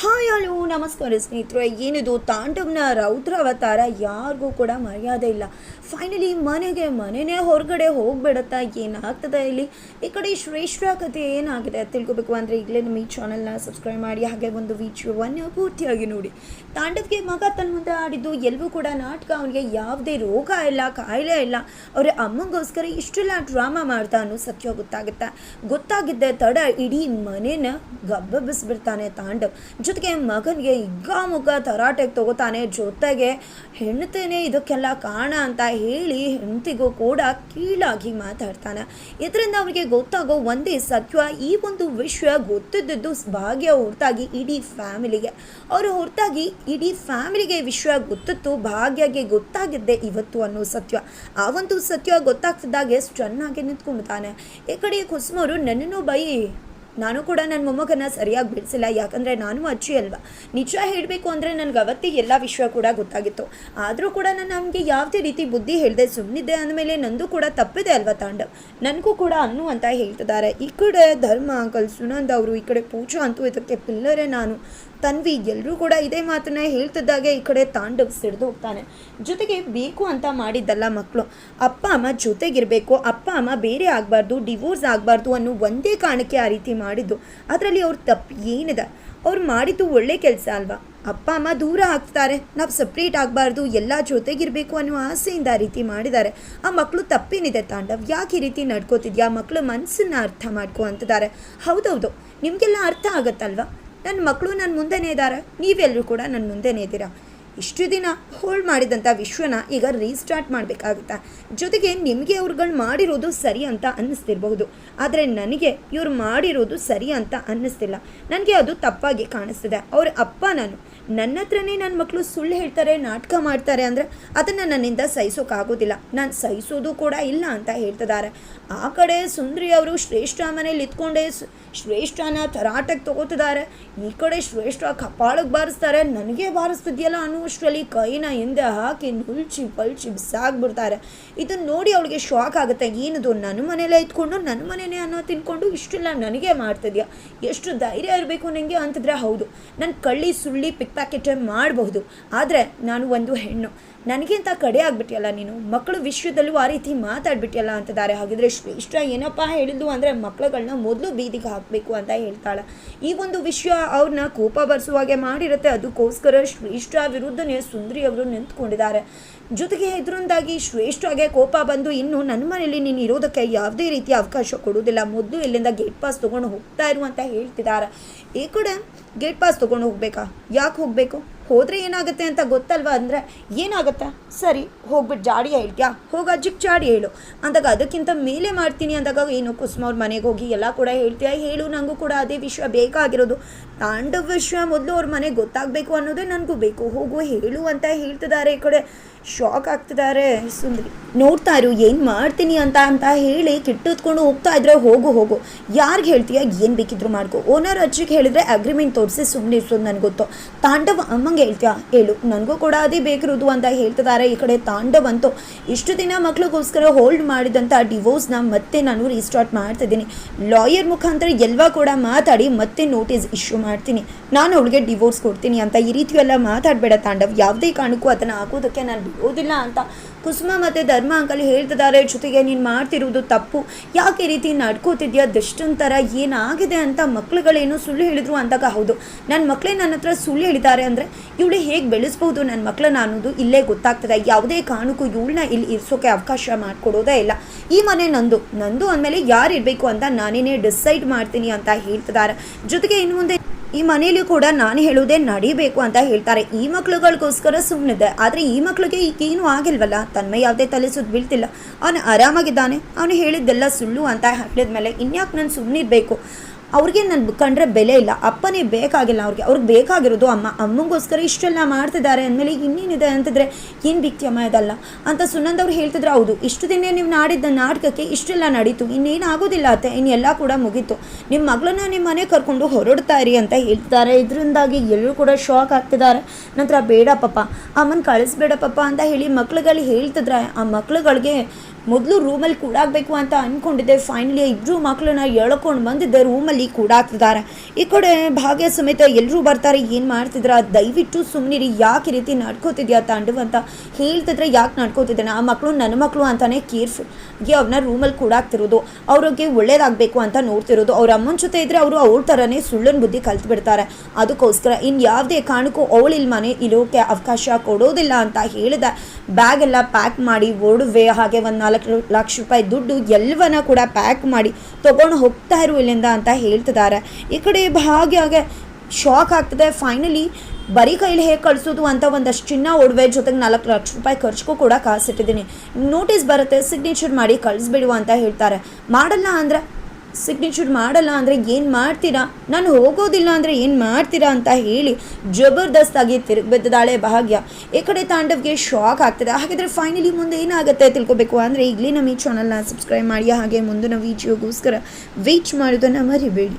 Hi hello ನಮಸ್ಕಾರ ಸ್ನೇಹಿತರೆ. ಏನಿದು? ತಾಂಡವನ ರೌದ್ರ ಅವತಾರ ಯಾರಿಗೂ ಕೂಡ ಮರ್ಯಾದೆ ಇಲ್ಲ. ಫೈನಲಿ ಮನೆಗೆ ಮನೆನೇ ಹೊರಗಡೆ ಹೋಗ್ಬಿಡತ್ತಾ ಏನಾಗ್ತದೆ ಇಲ್ಲಿ? ಈ ಕಡೆ ಶ್ರೇಷ್ಠ ಕಥೆ ಏನಾಗಿದೆ ತಿಳ್ಕೊಬೇಕು ಅಂದರೆ ಈಗಲೇ ನಮ್ಮ ಈ ಚಾನಲ್ನ ಸಬ್ಸ್ಕ್ರೈಬ್ ಮಾಡಿ, ಹಾಗೆ ಒಂದು ವಿಡಿಯೋವನ್ನು ಪೂರ್ತಿಯಾಗಿ ನೋಡಿ. ತಾಂಡವ್ಗೆ ಮಗ ತನ್ನ ಮುಂದೆ ಆಡಿದ್ದು ಎಲ್ಲವೂ ಕೂಡ ನಾಟಕ. ಅವನಿಗೆ ಯಾವುದೇ ರೋಗ ಇಲ್ಲ, ಕಾಯಿಲೆ ಇಲ್ಲ. ಅವರ ಅಮ್ಮಂಗೋಸ್ಕರ ಇಷ್ಟೆಲ್ಲ ಡ್ರಾಮಾ ಮಾಡ್ತಾ ಅನ್ನೋ ಸತ್ಯ ಗೊತ್ತಾಗುತ್ತೆ? ಗೊತ್ತಾಗಿದ್ದೆ ತಡ ಇಡೀ ಮನೇನ ಗಬ್ಬಬ್ಬಿಸ್ಬಿಡ್ತಾನೆ ತಾಂಡವ್. ಜೊತೆಗೆ ಮಗನಿಗೆ ಹಿಗ್ಗಾಮುಗ್ಗ ತರಾಟೆಗೆ ತಗೋತಾನೆ, ಜೊತೆಗೆ ಹೆಣ್ತೇನೆ ಇದಕ್ಕೆಲ್ಲ ಕಾರಣ ಅಂತ ಹೇಳಿ ಹೆಂಡತಿಗೂ ಕೂಡ ಕೀಳಾಗಿ ಮಾತಾಡ್ತಾನೆ. ಇದರಿಂದ ಅವರಿಗೆ ಗೊತ್ತಾಗೋ ಒಂದೇ ಸತ್ಯ ಈ ಒಂದು ವಿಷಯ ಗೊತ್ತಿದ್ದದ್ದು ಭಾಗ್ಯ ಹೊರತಾಗಿ ಇಡೀ ಫ್ಯಾಮಿಲಿಗೆ. ಅವರು ಹೊರತಾಗಿ ಇಡೀ ಫ್ಯಾಮಿಲಿಗೆ ವಿಷಯ ಗೊತ್ತಿತ್ತು, ಭಾಗ್ಯಗೆ ಗೊತ್ತಾಗಿದ್ದೆ ಇವತ್ತು ಅನ್ನೋ ಸತ್ಯ ಆ ಒಂದು ಸತ್ಯ ಗೊತ್ತಾಗ್ತಿದ್ದಾಗೆ ಚೆನ್ನಾಗಿ ನಿಂತ್ಕೊಂಡ್ತಾನೆ ಈ ಕಡೆ ಕುಸುಮವರು ನನ್ನನ್ನು ಬೈ ನಾನು ಕೂಡ ನನ್ನ ಮೊಮ್ಮಗನ ಸರಿಯಾಗಿ ಬಿಡಿಸಿಲ್ಲ, ಯಾಕಂದರೆ ನಾನು ಅಜ್ಜಿ ಅಲ್ವಾ? ನಿಜ ಹೇಳಬೇಕು ಅಂದರೆ ನನಗೆ ಅವತ್ತಿ ಎಲ್ಲ ವಿಷಯ ಕೂಡ ಗೊತ್ತಾಗಿತ್ತು. ಆದರೂ ಕೂಡ ನಾನು ನಮಗೆ ಯಾವುದೇ ರೀತಿ ಬುದ್ಧಿ ಹೇಳಿದೆ ಸುಮ್ಮನಿದ್ದೆ ಅಂದಮೇಲೆ ನಂದು ಕೂಡ ತಪ್ಪಿದೆ ಅಲ್ವಾ ತಾಂಡವ್? ನನಗೂ ಕೂಡ ಅನ್ನು ಅಂತ ಹೇಳ್ತಿದ್ದಾರೆ. ಈ ಕಡೆ ಧರ್ಮ ಅಂಕಲ್ ಸುನಂದ್ ಅವರು, ಈ ಕಡೆ ಪೂಜಾ ಅಂತೂ ಇದಕ್ಕೆ ಪಿಲ್ಲರೇ ನಾನು. ತನ್ವಿ ಎಲ್ಲರೂ ಕೂಡ ಇದೇ ಮಾತನ್ನ ಹೇಳ್ತಿದ್ದಾಗೆ ಈ ಕಡೆ ತಾಂಡವ್ ಸಿಡ್ದು ಹೋಗ್ತಾನೆ. ಜೊತೆಗೆ ಬೇಕು ಅಂತ ಮಾಡಿದ್ದಲ್ಲ ಮಕ್ಕಳು ಅಪ್ಪ, ಅಮ್ಮ ಜೊತೆಗಿರಬೇಕು. ಅಪ್ಪ, ಅಮ್ಮ ಬೇರೆ ಆಗಬಾರ್ದು, ಡಿವೋರ್ಸ್ ಆಗಬಾರ್ದು ಅನ್ನೋ ಒಂದೇ ಕಾರಣಕ್ಕೆ ಆ ರೀತಿ ಮಾಡಿದ್ದು. ಅದರಲ್ಲಿ ಅವ್ರ ತಪ್ಪು ಏನಿದೆ? ಅವ್ರು ಮಾಡಿದ್ದು ಒಳ್ಳೆ ಕೆಲಸ ಅಲ್ವಾ? ಅಪ್ಪ, ಅಮ್ಮ ದೂರ ಆಗ್ತಾರೆ. ನಾವು ಸಪ್ರೇಟ್ ಆಗಬಾರ್ದು, ಎಲ್ಲ ಜೊತೆಗಿರಬೇಕು ಅನ್ನೋ ಆಸೆಯಿಂದ ಆ ರೀತಿ ಮಾಡಿದ್ದಾರೆ. ಆ ಮಕ್ಕಳು ತಪ್ಪೇನಿದೆ ತಾಂಡವ್? ಯಾಕೆ ಈ ರೀತಿ ನಡ್ಕೋತಿದ್ಯಾ? ಮಕ್ಕಳು ಮನಸ್ಸನ್ನ ಅರ್ಥ ಮಾಡ್ಕೊ ಅಂತಿದ್ದಾರೆ. ಹೌದೌದು. ನಿಮಗೆಲ್ಲ ಅರ್ಥ ಆಗತ್ತಲ್ವಾ? ನನ್ನ ಮಕ್ಕಳು ನನ್ನ ಮುಂದೆನೇ ಇದ್ದಾರೆ ನೀವೆಲ್ಲರೂ ಕೂಡ ನನ್ನ ಮುಂದೆನೇ ಇದ್ದೀರಾ? ಇಷ್ಟು ದಿನ ಹೋಲ್ಡ್ ಮಾಡಿದಂಥ ವಿಶ್ವನ ಈಗ ರೀಸ್ಟಾರ್ಟ್ ಮಾಡಬೇಕಾಗುತ್ತೆ. ಜೊತೆಗೆ ನಿಮಗೆ ಅವ್ರುಗಳು ಮಾಡಿರೋದು ಸರಿ ಅಂತ ಅನ್ನಿಸ್ತಿರ್ಬಹುದು. ಆದರೆ ನನಗೆ ಇವ್ರು ಮಾಡಿರೋದು ಸರಿ ಅಂತ ಅನ್ನಿಸ್ತಿಲ್ಲ. ನನಗೆ ಅದು ತಪ್ಪಾಗಿ ಕಾಣಿಸ್ತಿದೆ. ಅವ್ರ ಅಪ್ಪ ನಾನು. ನನ್ನ ಹತ್ರನೇ ನನ್ನ ಮಕ್ಕಳು ಸುಳ್ಳು ಹೇಳ್ತಾರೆ, ನಾಟಕ ಮಾಡ್ತಾರೆ ಅಂದರೆ ಅದನ್ನು ನನ್ನಿಂದ ಸಹಿಸೋಕ್ಕಾಗೋದಿಲ್ಲ ನಾನು ಸಹಿಸೋದು ಕೂಡ ಇಲ್ಲ ಅಂತ ಹೇಳ್ತಿದ್ದಾರೆ. ಆ ಕಡೆ ಸುಂದ್ರಿ ಅವರು ಶ್ರೇಷ್ಠ ಮನೇಲಿ ಇತ್ಕೊಂಡೇ ಶ್ರೇಷ್ಠನ ತರಾಟಕ್ಕೆ ತಗೋತಿದ್ದಾರೆ. ಈ ಕಡೆ ಶ್ರೇಷ್ಠ ಕಪಾಳಕ್ಕೆ ಬಾರಿಸ್ತಾರೆ. ನನಗೆ ಬಾರಿಸ್ತಿದ್ಯಲ್ಲ ಅನ್ನುವಷ್ಟರಲ್ಲಿ ಕೈನ ಹಿಂದೆ ಹಾಕಿ ನುಲ್ಚಿ ಪಲ್ಚಿ ಬಿಸಾಕ್ಬಿಡ್ತಾರೆ. ಇದನ್ನು ನೋಡಿ ಅವಳಿಗೆ ಶಾಕ್ ಆಗುತ್ತೆ. ಏನದು? ನನ್ನ ಮನೇಲೇ ಇದ್ಕೊಂಡು ನನ್ನ ಮನೇನೇ ಅನ್ನೋ ತಿನ್ಕೊಂಡು ಇಷ್ಟೆಲ್ಲ ನನಗೆ ಮಾಡ್ತಿದ್ಯಾ? ಎಷ್ಟು ಧೈರ್ಯ ಇರಬೇಕು ನನಗೆ ಅಂತಿದ್ರೆ ಹೌದು. ನನ್ನ ಕಳ್ಳಿ ಸುಳ್ಳಿ ಪಿಕ್ ಪ್ಯಾಕೆಟ್ ಮಾಡಬಹುದು. ಆದರೆ ನಾನು ಒಂದು ಹೆಣ್ಣು. ನನಗಿಂತ ಕಡೆ ಆಗ್ಬಿಟ್ಟಿಯಲ್ಲ ನೀನು? ಮಕ್ಕಳು ವಿಶ್ವದಲ್ಲೂ ಆ ರೀತಿ ಮಾತಾಡ್ಬಿಟ್ಟಿಯಲ್ಲ ಅಂತಿದ್ದಾರೆ. ಹಾಗಿದ್ರೆ ಶ್ರೇಷ್ಠ ಏನಪ್ಪ ಹೇಳಿದ್ದು ಅಂದರೆ ಮಕ್ಕಳುಗಳನ್ನ ಮೊದಲು ಬೀದಿಗೆ ಹಾಕಬೇಕು ಅಂತ ಹೇಳ್ತಾಳೆ. ಈ ಒಂದು ವಿಷಯ ಅವ್ರನ್ನ ಕೋಪ ಬರ್ಸುವಾಗೆ ಮಾಡಿರುತ್ತೆ. ಅದಕ್ಕೋಸ್ಕರ ಶ್ರೇಷ್ಠ ವಿರುದ್ಧನೇ ಸುಂದರಿ ಅವರು ನಿಂತ್ಕೊಂಡಿದ್ದಾರೆ. ಜೊತೆಗೆ ಇದರಿಂದಾಗಿ ಶ್ರೇಷ್ಠಗೆ ಕೋಪ ಬಂದು ಇನ್ನು ನನ್ನ ಮನೆಯಲ್ಲಿ ನೀನು ಇರೋದಕ್ಕೆ ಯಾವುದೇ ರೀತಿಯ ಅವಕಾಶ ಕೊಡೋದಿಲ್ಲ ಮೊದಲು ಇಲ್ಲಿಂದ ಗೇಟ್ ಪಾಸ್ ತೊಗೊಂಡು ಹೋಗ್ತಾ ಇರು ಅಂತ ಹೇಳ್ತಿದ್ದಾರೆ. ಈ ಕಡೆ ಗೇಟ್ ಪಾಸ್ ತೊಗೊಂಡು ಹೋಗ್ಬೇಕಾ? ಯಾಕೆ ಹೋಗಬೇಕು? ಹೋದರೆ ಏನಾಗುತ್ತೆ ಅಂತ ಗೊತ್ತಲ್ವ ಅಂದರೆ ಏನಾಗುತ್ತೆ? ಸರಿ ಹೋಗ್ಬಿಟ್ಟು ಜಾಡಿ ಹೇಳ್ತೀಯಾ? ಹೋಗಿ ಅಜ್ಜಿಗೆ ಜಾಡಿ ಹೇಳು. ಅಂದಾಗ ಅದಕ್ಕಿಂತ ಮೇಲೆ ಮಾಡ್ತೀನಿ ಅಂದಾಗ ಏನು ಕುಸುಮ ಅವ್ರ ಮನೆಗೆ ಹೋಗಿ ಎಲ್ಲ ಕೂಡ ಹೇಳ್ತೀಯ? ಹೇಳು ನನಗೂ ಕೂಡ ಅದೇ ವಿಷಯ ಬೇಕಾಗಿರೋದು. ತಾಂಡವ ವಿಷಯ ಮೊದಲು ಅವ್ರ ಮನೆಗೆ ಗೊತ್ತಾಗಬೇಕು ಅನ್ನೋದೇ ನನಗೂ ಬೇಕು. ಹೋಗು, ಹೇಳು ಅಂತ ಹೇಳ್ತಿದ್ದಾರೆ ಈ ಕಡೆ. ಶಾಕ್ ಆಗ್ತಿದ್ದಾರೆ ಸುಂದ್ರಿ. ನೋಡ್ತಾ ಇರು, ಏನು ಮಾಡ್ತೀನಿ ಅಂತ ಅಂತ ಹೇಳಿ ಕಿಟ್ಟುತ್ಕೊಂಡು ಹೋಗ್ತಾ ಇದ್ರೆ ಹೋಗು ಹೋಗು. ಯಾರಿಗೆ ಹೇಳ್ತೀಯ, ಏನು ಬೇಕಿದ್ರು ಮಾಡ್ಕೊ. ಓನರ್ ಅಜ್ಜಿಗೆ ಹೇಳಿದ್ರೆ ಅಗ್ರಿಮೆಂಟ್ ತೋರಿಸಿ ಸುಮ್ಮನೆ ಇರ್ಸೋದು ನನಗೆ ಗೊತ್ತು. ತಾಂಡವ್ ಅಮ್ಮಂಗೆ ಹೇಳ್ತೀಯಾ? ಹೇಳು. ನನಗೂ ಕೂಡ ಅದೇ ಬೇಕಿರೋದು ಅಂತ ಹೇಳ್ತಿದ್ದಾರೆ ಈ ಕಡೆ ತಾಂಡವ್ ಅಂತೂ. ಇಷ್ಟು ದಿನ ಮಕ್ಳಿಗೋಸ್ಕರ ಹೋಲ್ಡ್ ಮಾಡಿದಂಥ ಡಿವೋರ್ಸ್ನ ಮತ್ತೆ ನಾನು ರೀಸ್ಟಾರ್ಟ್ ಮಾಡ್ತಿದ್ದೀನಿ. ಲಾಯರ್ ಮುಖಾಂತರ ಎಲ್ವಾ ಕೂಡ ಮಾತಾಡಿ ಮತ್ತೆ ನೋಟಿಸ್ ಇಶ್ಯೂ ಮಾಡ್ತೀನಿ. ನಾನು ಅವಳಿಗೆ ಡಿವೋರ್ಸ್ ಕೊಡ್ತೀನಿ ಅಂತ ಈ ರೀತಿ ಎಲ್ಲ ಮಾತಾಡಬೇಡ ತಾಂಡವ್. ಯಾವುದೇ ಕಾರಣಕ್ಕೂ ಅದನ್ನು ಹಾಕೋದಕ್ಕೆ ನಾನು ಬಿಡೋದಿಲ್ಲ ಅಂತ. ಕುಸುಮ ಮತ್ತು ಧರ್ಮ ಅಂಕಲ್ ಹೇಳ್ತಿದ್ದಾರೆ, ಜೊತೆಗೆ ನೀನು ಮಾಡ್ತಿರೋದು ತಪ್ಪು. ಯಾಕೆ ರೀತಿ ನಡ್ಕೋತಿದ್ಯಾ? ಥರ ಏನಾಗಿದೆ ಅಂತ ಮಕ್ಳುಗಳೇನು ಸುಳ್ಳು ಹೇಳಿದ್ರು ಅಂದಾಗ ಹೌದು. ನನ್ನ ಮಕ್ಕಳೇ ನನ್ನ ಹತ್ರ ಸುಳ್ಳು ಹೇಳಿದ್ದಾರೆ ಅಂದರೆ ಇವಳು ಹೇಗೆ ಬೆಳೆಸ್ಬೋದು ನನ್ನ ಮಕ್ಕಳನ್ನ ಅನ್ನೋದು ಇಲ್ಲೇ ಗೊತ್ತಾಗ್ತದೆ. ಯಾವುದೇ ಕಾರಣಕ್ಕೂ ಇವಳನ್ನ ಇಲ್ಲಿ ಇರಿಸೋಕೆ ಅವಕಾಶ ಮಾಡಿಕೊಡೋದೇ ಇಲ್ಲ. ಈ ಮನೆ ನಂದು. ನಂದು ಅಂದಮೇಲೆ ಯಾರು ಇರಬೇಕು ಅಂತ ನಾನೇನೇ ಡಿಸೈಡ್ ಮಾಡ್ತೀನಿ ಅಂತ ಹೇಳ್ತಿದ್ದಾರೆ. ಜೊತೆಗೆ ಇನ್ನು ಮುಂದೆ ಈ ಮನೇಲಿ ಕೂಡ ನಾನು ಹೇಳೋದೇ ನಡಿಬೇಕು ಅಂತ ಹೇಳ್ತಾರೆ. ಈ ಮಕ್ಳುಗಳಿಗೋಸ್ಕರ ಸುಮ್ಮನಿದೆ ಆದರೆ ಈ ಮಕ್ಳಿಗೆ ಈಗೇನು ಆಗಿಲ್ವಲ್ಲ? ತನ್ಮ ಯಾವುದೇ ತಲೆ ಸುದ್ದು ಬೀಳ್ತಿಲ್ಲ. ಅವನು ಆರಾಮಾಗಿದ್ದಾನೆ. ಅವನು ಹೇಳಿದ್ದೆಲ್ಲ ಸುಳ್ಳು ಅಂತ ಹೇಳಿದ್ಮೇಲೆ ಇನ್ಯಾಕೆ ನಾನು ಸುಮ್ಮನಿರಬೇಕು ಅವ್ರಿಗೆ ನನ್ನ ಕಂಡ್ರೆ ಬೆಲೆ ಇಲ್ಲ. ಅಪ್ಪನೇ ಬೇಕಾಗಿಲ್ಲ ಅವ್ರಿಗೆ. ಅವ್ರಿಗೆ ಬೇಕಾಗಿರೋದು ಅಮ್ಮ. ಅಮ್ಮಂಗೋಸ್ಕರ ಇಷ್ಟೆಲ್ಲ ಮಾಡ್ತಿದ್ದಾರೆ ಅಂದಮೇಲೆ ಇನ್ನೇನಿದೆ ಅಂತಿದ್ರೆ, ಏನು ಬಿಕ್ತಿಯಮ್ಮ ಇದಲ್ಲ? ಅಂತ ಸುನಂದ್ ಅವ್ರು ಹೇಳ್ತಿದ್ರೆ. ಹೌದು, ಇಷ್ಟು ದಿನ ನೀವು ನಾಡಿದ್ದ ನಾಟಕಕ್ಕೆ ಇಷ್ಟೆಲ್ಲ ನಡೀತು. ಇನ್ನೇನು ಆಗೋದಿಲ್ಲ ಅತ್ತೆ. ಇನ್ನೆಲ್ಲ ಕೂಡ ಮುಗೀತು. ನಿಮ್ಮ ಮಗಳನ್ನ ನಿಮ್ಮ ಮನೆ ಕರ್ಕೊಂಡು ಹೊರಡ್ತಾ ಇರಿ ಅಂತ ಹೇಳ್ತಾರೆ ಇದರಿಂದಾಗಿ ಎಲ್ಲರೂ ಕೂಡ ಶಾಕ್ ಆಗ್ತಿದ್ದಾರೆ. ನಂತರ, ಬೇಡ ಪಪ್ಪ ಅಮ್ಮನ ಕಳಿಸ್ಬೇಡ ಪಪ್ಪ ಅಂತ ಹೇಳಿ ಮಕ್ಳುಗಳು ಹೇಳ್ತಿದ್ರೆ, ಆ ಮಕ್ಳುಗಳಿಗೆ ಮೊದಲು ರೂಮಲ್ಲಿ ಕೂಡಾಗಬೇಕು ಅಂತ ಅಂದ್ಕೊಂಡಿದ್ದೆ ಫೈನಲಿ ಇಬ್ಬರು ಮಕ್ಕಳನ್ನ ಎಳ್ಕೊಂಡು ಬಂದಿದ್ದೆ ರೂಮಲ್ಲಿ ಅಲ್ಲಿ ಕೂಡ ಆಗ್ತಿದ್ದಾರೆ. ಈ ಕಡೆ ಭಾಗ್ಯ ಸಮೇತ ಎಲ್ಲರೂ ಬರ್ತಾರೆ. ಏನು ಮಾಡ್ತಿದ್ರ? ದಯವಿಟ್ಟು ಸುಮ್ಮನಿರಿ ಯಾಕೆ ರೀತಿ ನಡ್ಕೋತಿದ್ಯಾ ತಾಂಡವ್ ಅಂತ ಹೇಳ್ತಿದ್ರೆ ಯಾಕೆ ನಡ್ಕೋತಿದ್ದಾನೆ? ಆ ಮಕ್ಕಳು ನನ್ನ ಮಕ್ಕಳು ಅಂತಾನೆ ಕೇರ್ಫುಲ್ಗೆ ಅವ್ರನ್ನ ರೂಮಲ್ಲಿ ಕೂಡ ಆಗ್ತಿರೋದು. ಅವ್ರಿಗೆ ಒಳ್ಳೇದಾಗಬೇಕು ಅಂತ ನೋಡ್ತಿರೋದು. ಅವ್ರ ಅಮ್ಮನ ಜೊತೆ ಇದ್ರೆ ಅವರು ಅವ್ರ ಥರನೇ ಸುಳ್ಳನ್ ಬುದ್ಧಿ ಕಲ್ತು ಬಿಡ್ತಾರೆ ಅದಕ್ಕೋಸ್ಕರ ಇನ್ನು ಯಾವುದೇ ಕಾರಣಕ್ಕೂ ಅವಳು ಇಲ್ಲಿ ಮನೆ ಇರೋಕೆ ಅವಕಾಶ ಕೊಡೋದಿಲ್ಲ ಅಂತ ಹೇಳಿದ. ಬ್ಯಾಗ್ ಎಲ್ಲ ಪ್ಯಾಕ್ ಮಾಡಿ, ಒಡವೆ ಹಾಗೆ ಒಂದು ನಾಲ್ಕು ಲಕ್ಷ ರೂಪಾಯಿ ದುಡ್ಡು ಎಲ್ಲವನ್ನ ಕೂಡ ಪ್ಯಾಕ್ ಮಾಡಿ ತೊಗೊಂಡು ಹೋಗ್ತಾ ಇರು ಇಲ್ಲಿಂದ ಅಂತ ಹೇಳ್ತಿದ್ದಾರೆ. ಈ ಕಡೆ ಭಾಗ್ಯಾಗೆ ಶಾಕ್ ಆಗ್ತದೆ. ಫೈನಲಿ ಬರೀ ಕೈಲಿ ಹೇಗೆ ಕಳಿಸೋದು ಅಂತ ಒಂದಷ್ಟು ಚಿನ್ನ ಒಡವೆ ಜೊತೆಗೆ ನಾಲ್ಕು ಲಕ್ಷ ರೂಪಾಯಿ ಖರ್ಚಿಗೂ ಕೂಡ ಕಾಸಿಟ್ಟಿದ್ದೀನಿ. ನೋಟಿಸ್ ಬರುತ್ತೆ ಸಿಗ್ನೇಚರ್ ಮಾಡಿ ಕಳಿಸ್ಬಿಡುವ ಅಂತ ಹೇಳ್ತಾರೆ. ಮಾಡಲ್ಲ ಅಂದರೆ ಸಿಗ್ನೇಚರ್ ಮಾಡಲ್ಲ ಅಂದರೆ ಏನು ಮಾಡ್ತೀರಾ? ನಾನು ಹೋಗೋದಿಲ್ಲ ಅಂದರೆ ಏನು ಮಾಡ್ತೀರಾ ಅಂತ ಹೇಳಿ ಜಬರ್ದಸ್ತಾಗಿ ತಿರುಗಿದ್ದಾಳೆ ಭಾಗ್ಯ. ಈ ಕಡೆ ತಾಂಡವ್ಗೆ ಶಾಕ್ ಆಗ್ತದೆ. ಹಾಗಿದ್ರೆ ಫೈನಲಿ ಮುಂದೆ ಏನಾಗುತ್ತೆ ತಿಳ್ಕೊಬೇಕು ಅಂದರೆ ಈಗಲೇ ನಮ್ಮ ಈ ಚಾನಲ್ನ ಸಬ್ಸ್ಕ್ರೈಬ್ ಮಾಡಿ. ಹಾಗೆ ಮುಂದಿನ ವೀಡಿಯೋಗೋಸ್ಕರ ವೇಟ್ ಮಾಡೋದನ್ನು ಮರಿಬೇಡಿ.